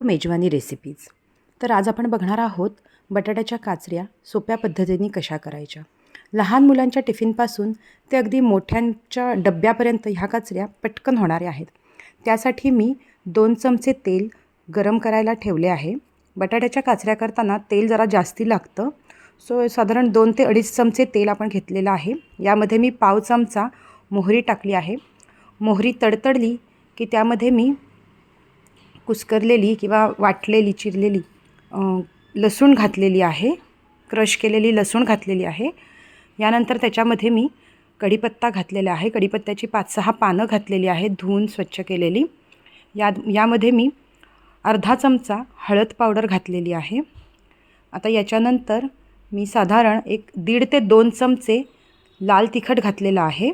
मेजवानी रेसिपीज तर आज आपण बघणार आहोत बटाट्याच्या काचऱ्या सोप्या पद्धतीने कशा करायच्या. लहान मुलांच्या टिफिनपासून ते अगदी मोठ्यांच्या डब्यापर्यंत ह्या काचऱ्या पटकन होणाऱ्या आहेत. त्यासाठी मी दोन चमचे तेल गरम करायला ठेवले आहे. बटाट्याच्या काचऱ्या करताना तेल जरा जास्ती लागतं. सो साधारण दोन ते अडीच चमचे तेल आपण घेतलेलं आहे. यामध्ये मी पाव चमचा मोहरी टाकली आहे. मोहरी तडतडली की त्यामध्ये मी कुस्करलेली किंवा वाटलेली चिरलेली लसूण घातलेली आहे क्रश केलेली लसूण घातलेली आहे. यानंतर त्याच्यामध्ये मी कढीपत्ता घातलेला आहे. कढीपत्त्याची पाच सहा पानं घातलेली आहेत धुवून स्वच्छ केलेली. या यामध्ये मी अर्धा चमचा हळद पावडर घातलेली आहे. आता याच्यानंतर मी साधारण एक दीड ते दोन चमचे लाल तिखट घातलेलं आहे.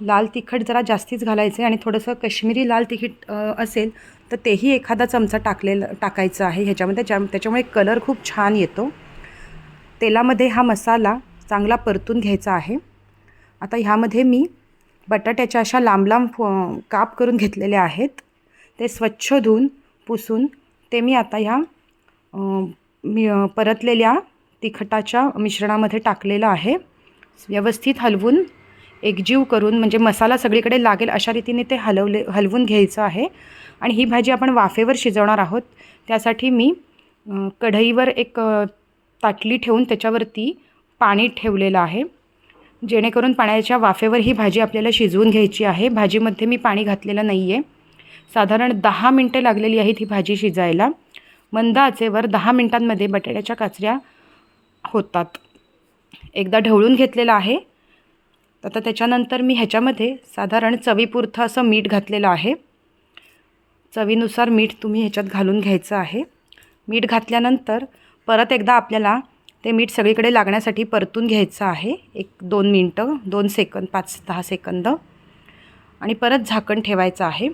लाल तिखट जरा जास्तीच घालायचं आहे आणि थोडंसं कश्मीरी लाल तिखट असेल तर तेही एखादा चमचा टाकलेलं टाकायचं आहे ह्याच्यामध्ये. ज्या त्याच्यामुळे कलर खूप छान येतो. तेलामध्ये हा मसाला चांगला परतून घ्यायचा आहे. आता ह्यामध्ये मी बटाट्याच्या अशा लांब लांब काप करून घेतलेले आहेत. ते स्वच्छ धुवून पुसून ते मी आता ह्या मी परतलेल्या तिखटाच्या मिश्रणामध्ये टाकलेलं आहे. व्यवस्थित हलवून एकजीव करून म्हणजे मसाला सगळीकडे लागेल अशा रीतीने ते हलवले हलवून घ्यायचं आहे. आणि ही भाजी आपण वाफेवर शिजवणार आहोत. त्यासाठी मी कढईवर एक ताटली ठेवून त्याच्यावरती पाणी ठेवलेलं आहे. जेणेकरून पाण्याच्या वाफेवर ही भाजी आपल्याला शिजवून घ्यायची आहे. भाजीमध्ये मी पाणी घातलेलं नाही आहे साधारण दहा मिनटं लागलेली आहेत ही भाजी शिजायला. मंद आचेवर दहा मिनटांमध्ये बटाट्याच्या काचऱ्या होतात. एकदा ढवळून घेतलेलं आहे. आता त्याच्यानंतर मी ह्याच्यामध्ये साधारण चवीपुरतं असं मीठ घातलेलं आहे. चवीनुसार मीठ तुम्ही ह्याच्यात घालून घ्यायचं आहे. मीठ घातल्यानंतर परत एकदा आपल्याला ते मीठ सगळीकडे लागण्यासाठी परतून घ्यायचं आहे. एक दोन मिनटं दोन सेकंद पाच दहा सेकंद. आणि परत झाकण ठेवायचं आहे.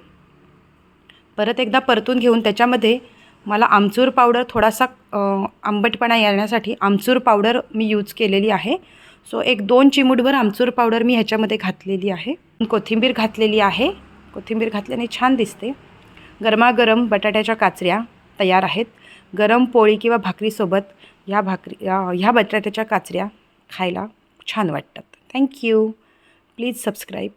परत एकदा परतून घेऊन त्याच्यामध्ये मला आमचूर पावडर थोडासा आंबटपणा येण्यासाठी आमचूर पावडर मी यूज केलेली आहे. सो एक दोन चिमूटभर आमचूर पावडर मी ह्याच्यामध्ये घातलेली आहे. कोथिंबीर घातलेली आहे. कोथिंबीर घातल्याने छान दिसते. गरमागरम बटाट्याच्या काचऱ्या तयार आहेत. गरम पोळी किंवा भाकरीसोबत ह्या भाकरी ह्या ह्या बटाट्याच्या काचऱ्या खायला छान वाटतात. Thank you please subscribe